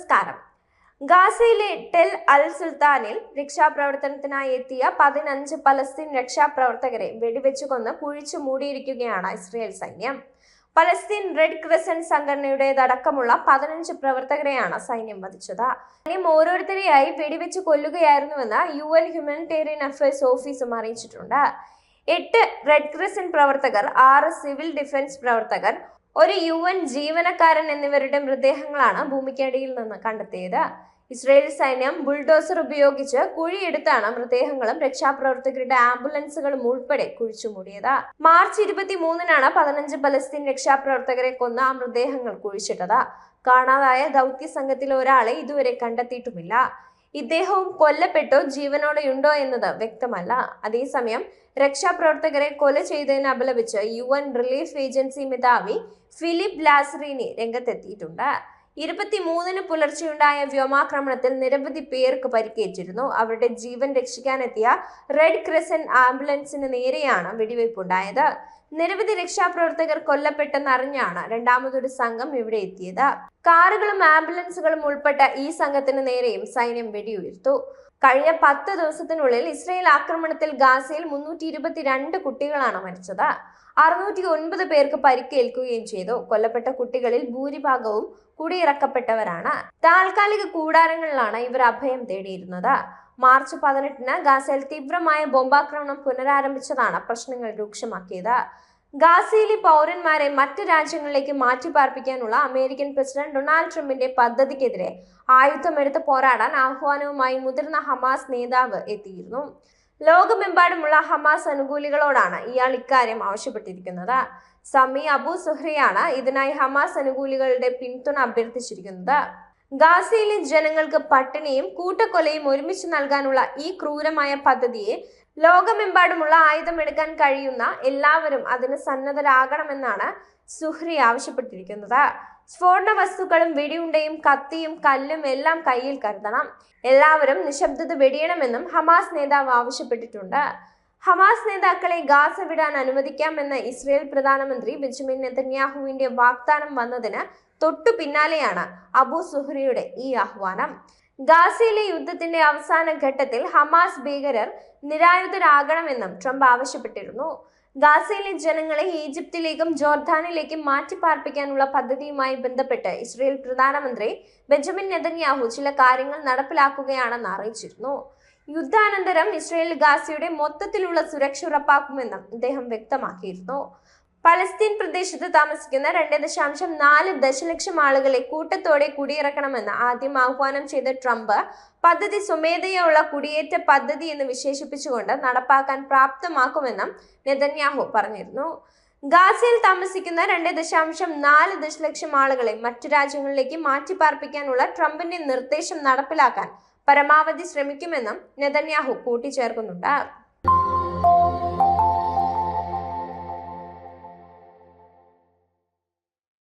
നമസ്കാരം. ഗാസയിലെ ടെൽ അൽ സുൽത്താനിൽ രക്ഷാപ്രവർത്തനത്തിനായി എത്തിയ പതിനഞ്ച് പലസ്തീൻ രക്ഷാപ്രവർത്തകരെ വെടിവെച്ചു കൊന്ന് കുഴിച്ചു മൂടിയിരിക്കുകയാണ് ഇസ്രയേൽ സൈന്യം. പലസ്തീൻ റെഡ് ക്രിസന്റ് സംഘടനയുടേതടക്കമുള്ള പതിനഞ്ച് പ്രവർത്തകരെയാണ് സൈന്യം വധിച്ചത്. സൈന്യം ഓരോരുത്തരെയായി വെടിവെച്ച് കൊല്ലുകയായിരുന്നുവെന്ന് യു എൻ ഹ്യൂമാനിറ്റേറിയൻ അഫയേഴ്സ് ഓഫീസും അറിയിച്ചിട്ടുണ്ട്. എട്ട് റെഡ് ക്രിസന്റ് പ്രവർത്തകർ ആറ് സിവിൽ ഡിഫൻസ് പ്രവർത്തകർ ഒരു യു എൻ ജീവനക്കാരൻ എന്നിവരുടെ മൃതദേഹങ്ങളാണ് ഭൂമിക്കടിയിൽ നിന്ന് കണ്ടെത്തിയത്. ഇസ്രയേൽ സൈന്യം ബുൾഡോസർ ഉപയോഗിച്ച് കുഴിയെടുത്താണ് മൃതദേഹങ്ങളും രക്ഷാപ്രവർത്തകരുടെ ആംബുലൻസുകളും ഉൾപ്പെടെ കുഴിച്ചുമൂടിയത്. മാർച്ച് ഇരുപത്തി മൂന്നിനാണ് പതിനഞ്ച് പലസ്തീൻ രക്ഷാപ്രവർത്തകരെ കൊന്ന ആ മൃതദേഹങ്ങൾ കുഴിച്ചിട്ടത്. കാണാതായ ദൗത്യ സംഘത്തിലെ ഒരാളെ ഇതുവരെ കണ്ടെത്തിയിട്ടുമില്ല. ഇദ്ദേഹവും കൊല്ലപ്പെട്ടോ ജീവനോടെയുണ്ടോ എന്നത് വ്യക്തമല്ല. അതേസമയം രക്ഷാപ്രവർത്തകരെ കൊല ചെയ്തതിന് അപലപിച്ച് യു എൻ റിലീഫ് ഏജൻസി മേധാവി ഫിലിപ്പ് ലാസറിനി രംഗത്തെത്തിയിട്ടുണ്ട്. ഇരുപത്തിമൂന്നിന് പുലർച്ചെയുണ്ടായ വ്യോമാക്രമണത്തിൽ നിരവധി പേർക്ക് പരിക്കേറ്റിരുന്നു. അവരുടെ ജീവൻ രക്ഷിക്കാനെത്തിയ റെഡ് ക്രിസൻ ആംബുലൻസിന് നേരെയാണ് വെടിവയ്പുണ്ടായത്. നിരവധി രക്ഷാപ്രവർത്തകർ കൊല്ലപ്പെട്ടെന്നറിഞ്ഞാണ് രണ്ടാമതൊരു സംഘം ഇവിടെ എത്തിയത്. കാറുകളും ആംബുലൻസുകളും ഉൾപ്പെട്ട ഈ സംഘത്തിന് നേരെയും സൈന്യം വെടിയുയർത്തു. കഴിഞ്ഞ പത്ത് ദിവസത്തിനുള്ളിൽ ഇസ്രയേൽ ആക്രമണത്തിൽ ഗാസയിൽ മുന്നൂറ്റി ഇരുപത്തിരണ്ട് കുട്ടികളാണ് മരിച്ചത്. അറുന്നൂറ്റി ഒൻപത് പേർക്ക് പരിക്കേൽക്കുകയും ചെയ്തു. കൊല്ലപ്പെട്ട കുട്ടികളിൽ ഭൂരിഭാഗവും കുടിയിറക്കപ്പെട്ടവരാണ്. താൽക്കാലിക കൂടാരങ്ങളിലാണ് ഇവർ അഭയം തേടിയിരുന്നത്. മാർച്ച് പതിനെട്ടിന് ഗാസയിൽ തീവ്രമായ ബോംബാക്രമണം പുനരാരംഭിച്ചതാണ് പ്രശ്നങ്ങൾ രൂക്ഷമാക്കിയത്. ഗാസയിലെ പൗരന്മാരെ മറ്റ് രാജ്യങ്ങളിലേക്ക് മാറ്റിപ്പാർപ്പിക്കാനുള്ള അമേരിക്കൻ പ്രസിഡന്റ് ഡൊണാൾഡ് ട്രംപിന്റെ പദ്ധതിക്കെതിരെ ആയുധമെടുത്ത് പോരാടാൻ ആഹ്വാനവുമായി മുതിർന്ന ഹമാസ് നേതാവ് എത്തിയിരുന്നു. ലോകമെമ്പാടുമുള്ള ഹമാസ് അനുകൂലികളോടാണ് ഇയാൾ ഇക്കാര്യം ആവശ്യപ്പെട്ടിരിക്കുന്നത്. സമി അബു സുഹ്രിയാണ് ഇതിനായി ഹമാസ് അനുകൂലികളുടെ പിന്തുണ അഭ്യർത്ഥിച്ചിരിക്കുന്നത്. ഗാസയിലെ ജനങ്ങൾക്ക് പട്ടിണിയും കൂട്ടക്കൊലയും ഒരുമിച്ച് നൽകാനുള്ള ഈ ക്രൂരമായ പദ്ധതിയെ ലോകമെമ്പാടുമുള്ള ആയുധമെടുക്കാൻ കഴിയുന്ന എല്ലാവരും അതിന് സന്നദ്ധരാകണമെന്നാണ് സുഹ്രി ആവശ്യപ്പെട്ടിരിക്കുന്നത്. സ്ഫോടന വസ്തുക്കളും വെടിയുണ്ടയും കത്തിയും കല്ലും എല്ലാം കയ്യിൽ കരുതണം. എല്ലാവരും നിശബ്ദത വെടിയണമെന്നും ഹമാസ് നേതാവ് ആവശ്യപ്പെട്ടിട്ടുണ്ട്. ഹമാസ് നേതാക്കളെ ഗാസ വിടാൻ അനുവദിക്കാമെന്ന ഇസ്രയേൽ പ്രധാനമന്ത്രി ബെഞ്ചമിൻ നെതന്യാഹുവിന്റെ വാഗ്ദാനം വന്നതിന് തൊട്ടു പിന്നാലെയാണ് അബു സുഹ്രിയുടെ ഈ ആഹ്വാനം. ഗാസയിലെ യുദ്ധത്തിന്റെ അവസാന ഘട്ടത്തിൽ ഹമാസ് ഭീകരർ നിരായുധരാകണമെന്നും ട്രംപ് ആവശ്യപ്പെട്ടിരുന്നു. ഗാസയിലെ ജനങ്ങളെ ഈജിപ്തിലേക്കും ജോർദാനിലേക്കും മാറ്റിപ്പാർപ്പിക്കാനുള്ള പദ്ധതിയുമായി ബന്ധപ്പെട്ട് ഇസ്രയേൽ പ്രധാനമന്ത്രി ബെഞ്ചമിൻ നെതന്യാഹു ചില കാര്യങ്ങൾ നടപ്പിലാക്കുകയാണെന്ന് അറിയിച്ചിരുന്നു. യുദ്ധാനന്തരം ഇസ്രയേൽ ഗാസയുടെ മൊത്തത്തിലുള്ള സുരക്ഷ ഉറപ്പാക്കുമെന്നും അദ്ദേഹം വ്യക്തമാക്കിയിരുന്നു. പലസ്തീൻ പ്രദേശത്ത് താമസിക്കുന്ന രണ്ട് ദശാംശം നാല് ദശലക്ഷം ആളുകളെ കൂട്ടത്തോടെ കുടിയിറക്കണമെന്ന് ആദ്യം ആഹ്വാനം ചെയ്ത ട്രംപ് പദ്ധതി സ്വമേധയുള്ള കുടിയേറ്റ പദ്ധതി എന്ന് വിശേഷിപ്പിച്ചുകൊണ്ട് നടപ്പാക്കാൻ പ്രാപ്തമാക്കുമെന്നും നെതന്യാഹു പറഞ്ഞിരുന്നു. ഗാസയിൽ താമസിക്കുന്ന രണ്ട് ദശാംശം നാല് ദശലക്ഷം ആളുകളെ മറ്റു രാജ്യങ്ങളിലേക്ക് മാറ്റിപ്പാർപ്പിക്കാനുള്ള ട്രംപിന്റെ നിർദ്ദേശം നടപ്പിലാക്കാൻ പരമാവധി ശ്രമിക്കുമെന്നും നെതന്യാഹു കൂട്ടിച്ചേർക്കുന്നുണ്ട്.